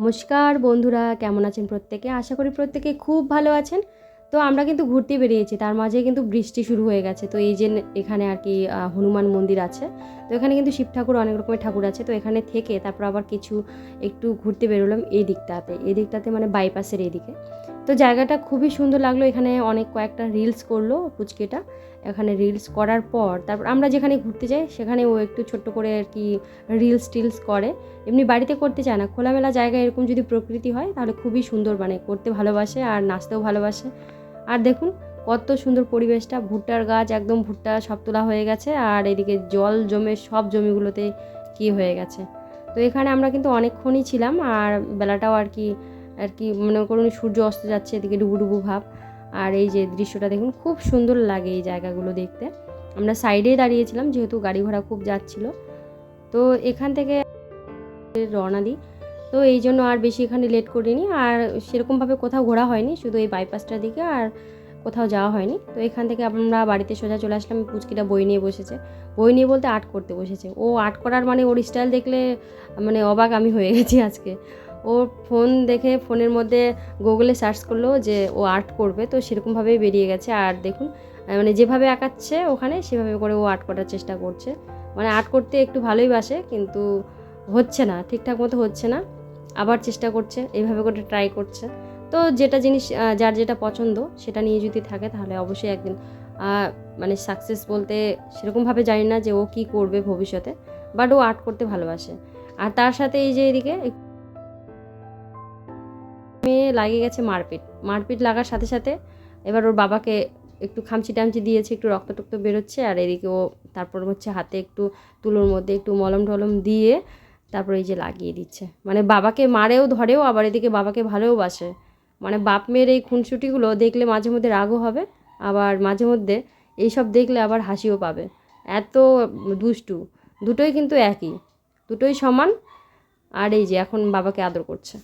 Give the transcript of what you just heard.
নমস্কার বন্ধুরা, কেমন আছেন প্রত্যেকে? আশা করি প্রত্যেকে খুব ভালো আছেন। তো আমরা কিন্তু ঘুরতে বেরিয়েছি, তার মাঝে কিন্তু বৃষ্টি শুরু হয়ে গেছে। তো এই যে এখানে আর কি হনুমান মন্দির আছে। তো এখানে কিন্তু শিব ঠাকুর অনেক রকমের ঠাকুর আছে। তো এখানে থেকে তারপর আবার কিছু একটু ঘুরতে বেরোলাম এই দিকটাতে। এই দিকটাতে মানে বাইপাসের এদিকে তো জায়গাটা খুবই সুন্দর লাগল। এখানে অনেক কয়েকটা রিলস করল পুচকেটা। এখানে রিলস করার পর তারপর আমরা যেখানে ঘুরতে যাই, সেখানে ও একটু ছোট্ট করে আর কি রিলস টিলস করে। এমনি বাড়িতে করতে চায় না। খোলামেলা জায়গায় এরকম যদি প্রকৃতি হয়, তাহলে খুবই সুন্দর মানে করতে ভালোবাসে আর নাচতেও ভালোবাসে। আর দেখুন কত সুন্দর পরিবেশটা। ভুট্টার গাছ একদম ভুট্টা সব তোলা হয়ে গেছে আর এদিকে জল জমে সব জমিগুলোতে কি হয়ে গেছে। তো এখানে আমরা কিন্তু অনেকক্ষণই ছিলাম আর বেলাটাও আর কি আর কি মনে করুন সূর্য অস্ত যাচ্ছে, এদিকে ডুবু ডুবু ভাব। আর এই যে দৃশ্যটা দেখুন, খুব সুন্দর লাগে এই জায়গাগুলো দেখতে। আমরা সাইডেই দাঁড়িয়েছিলাম যেহেতু গাড়ি ঘোড়া খুব যাচ্ছিল। তো এখান থেকে রওনা দিই। তো এই জন্য আর বেশি এখানে লেট করিনি আর সেরকমভাবে কোথাও ঘোরা হয়নি, শুধু এই বাইপাসটার দিকে। আর কোথাও যাওয়া হয়নি। তো এখান থেকে আমরা বাড়িতে সোজা চলে আসলাম। পুচকিটা বই নিয়ে বসেছে। বই নিয়ে বলতে আর্ট করতে বসেছে। ও আর্ট করার মানে ওর স্টাইল দেখলে মানে অবাক আমি হয়ে গেছি আজকে। ও ফোন দেখে ফোনের মধ্যে গুগলে সার্চ করল যে ও আর্ট করবে। তো সেরকমভাবেই বেরিয়ে গেছে। আর দেখুন মানে যেভাবে আঁকাচ্ছে ওখানে, সেভাবে করে ও আর্ট করার চেষ্টা করছে। মানে আর্ট করতে একটু ভালোই বাসে, কিন্তু হচ্ছে না, ঠিকঠাক মতো হচ্ছে না। আবার চেষ্টা করছে এইভাবে করে ট্রাই করছে। তো যেটা জিনিস যার যেটা পছন্দ সেটা নিয়ে যদি থাকে তাহলে অবশ্যই একদিন মানে সাকসেস বলতে সেরকমভাবে জানি না যে ও কি করবে ভবিষ্যতে বাট ও আর্ট করতে ভালোবাসে। আর তার সাথে এই যে এদিকে মেয়ে লাগিয়ে গেছে মারপিট। মারপিট লাগার সাথে সাথে এবার ওর বাবাকে একটু খামচি টামচি দিয়েছে, একটু রক্ত টক্ত বেরোচ্ছে, আর এদিকে ও তারপর হচ্ছে হাতে একটু তুলোর মধ্যে একটু মলম টলম দিয়ে তারপর এই যে লাগিয়ে দিচ্ছে। মানে বাবাকে মারেও ধরেও আবার এদিকে বাবাকে ভালোও বাসে। মানে বাপ মেয়ের এই খুনসুটিগুলো দেখলে মাঝে মধ্যে রাগও হবে, আবার মাঝে মধ্যে এইসব দেখলে আবার হাসিও পাবে। এত দুষ্টু, দুটোই কিন্তু একই, দুটোই সমান, আর এই যে এখন বাবাকে আদর করছে।